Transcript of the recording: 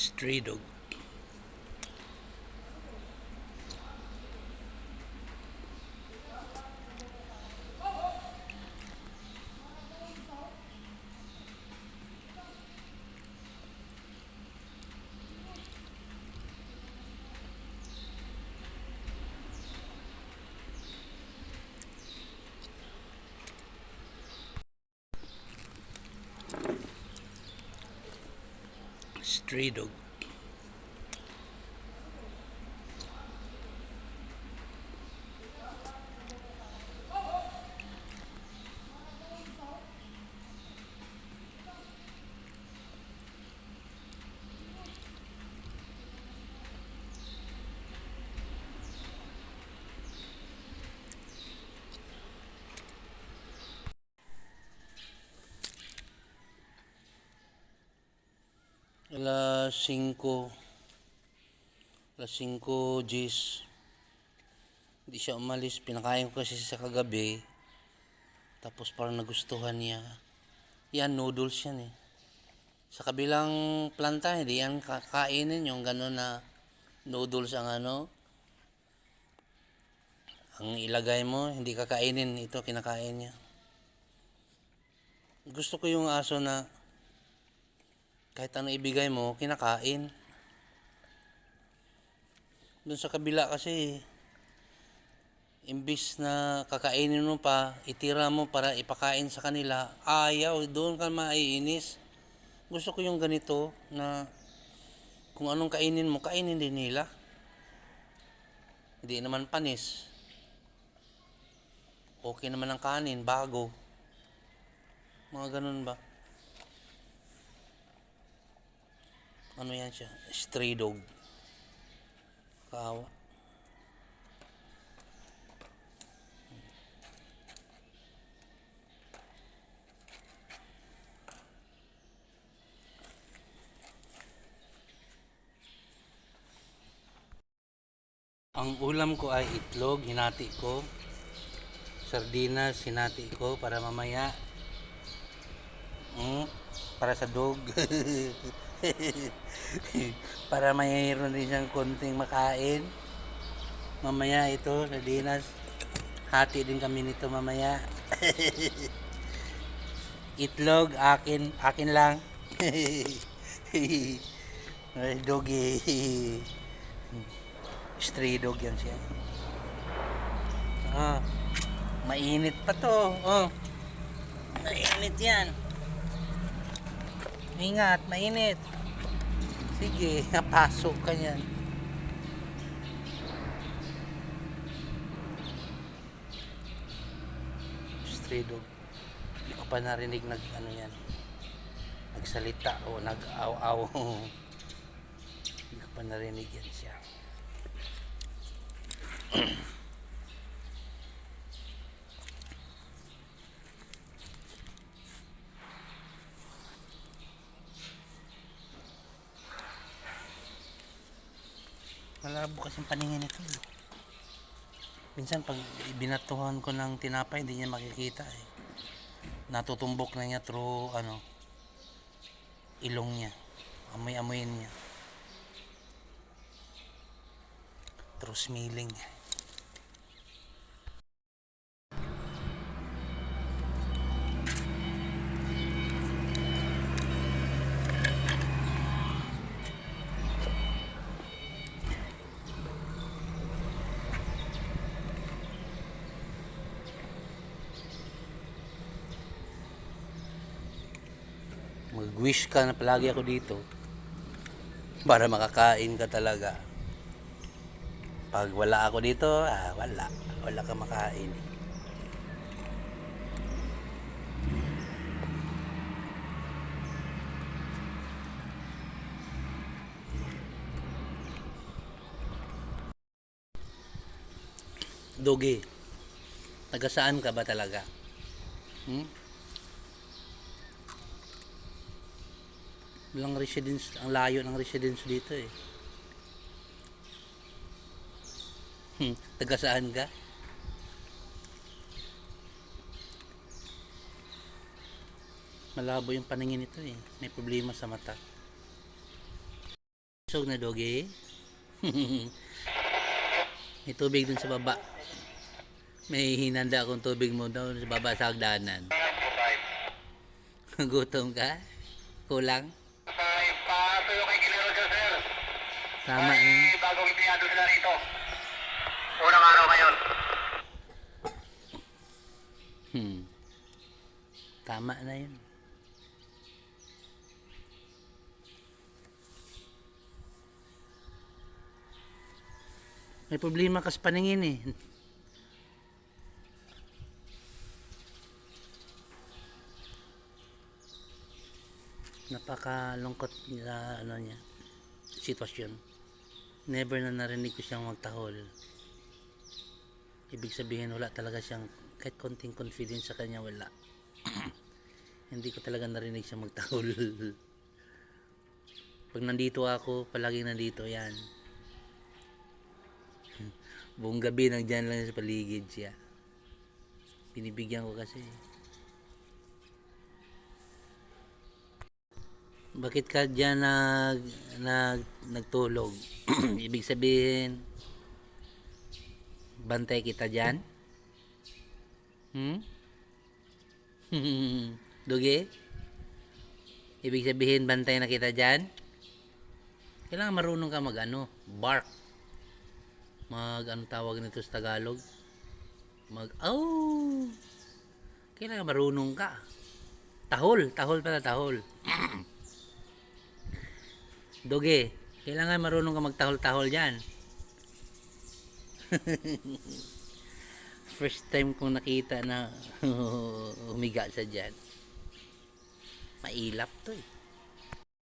Stray dog. Stray dog. Alas 5. Alas 5 G's. Hindi siya umalis. Pinakain ko kasi sa kagabi. Tapos parang nagustuhan niya. Yan, noodles yan eh. Sa kabilang planta, hindi yan kakainin yung gano'n na noodles ang ano. Ang ilagay mo, hindi kakainin. Ito, kinakain niya. Gusto ko yung aso na kahit ano ibigay mo, kinakain. Doon sa kabila kasi, imbis na kakainin mo pa, itira mo para ipakain sa kanila, ayaw, doon ka maiinis. Gusto ko yung ganito na kung anong kainin mo, kainin din nila. Hindi naman panis. Okay naman ang kanin, bago. Mga ganun ba? Ano yan siya? Stray dog. Kawa. Ang ulam ko ay itlog, hinati ko. Sardinas, hinati ko para mamaya. Mm, para sa dog. para mayroon din siyang konting makain. Mamaya ito, sardinas. Hati din kami nito mamaya. Itlog, akin, akin lang. Doggy. Stray dog yan siya. Ah, mainit pa to. Oh. Mainit yan. Ingat, mainit. Sige, napasok ka yan. Stray dog. Hindi ko pa narinig nag ano yan. Nagsalita o nag-aw-aw. Hindi ko pa narinig yan siya. Malabo kasing paningin nito. Minsan pag binatuhan ko ng tinapay, hindi niya makikita eh. Natutumbok na niya through ano, ilong niya. Amoy-amoyin niya. Through smelling. Mag-wish ka na palagi ako dito para makakain ka talaga. Pag wala ako dito, ah, wala. Wala ka makain. Dogi, taga saan ka ba talaga? Hmm? Walang residence, ang layo ng residence dito eh. Hmm, taga saan ka? Malabo yung paningin nito eh. May problema sa mata. Sog na dogi. May tubig dun sa baba. May hinanda akong tubig mo doon sa baba sa hagdanan. Gutom ka? Kulang? Tama yun. bagong empleyado sila rito. Unang araw ngayon. Hmm. Tama na yun. May problema kas paningin eh. Napakalungkot sa ano niya sitwasyon. Never na narinig ko siyang magtahol. Ibig sabihin wala talaga siyang kahit konting confidence sa kanya wala. Hindi ko talaga narinig siya magtahol. Pag nandito ako, palaging nandito yan. Buong gabi nandyan lang sa paligid siya. Binibigyan ko kasi. Bakit ka dyan nag, nag, nagtulog? Ibig sabihin, bantay kita dyan? Hmm? Dugi? Ibig sabihin, bantay na kita dyan? Kailangan marunong ka mag ano, bark. Mag ano tawag nito sa Tagalog? Mag, oh! Kailangan marunong ka. Tahol, tahol pala, tahol. Doge, kailangan marunong ka magtahol-tahol dyan. First time kong nakita na humiga sa dyan. Mailap to eh.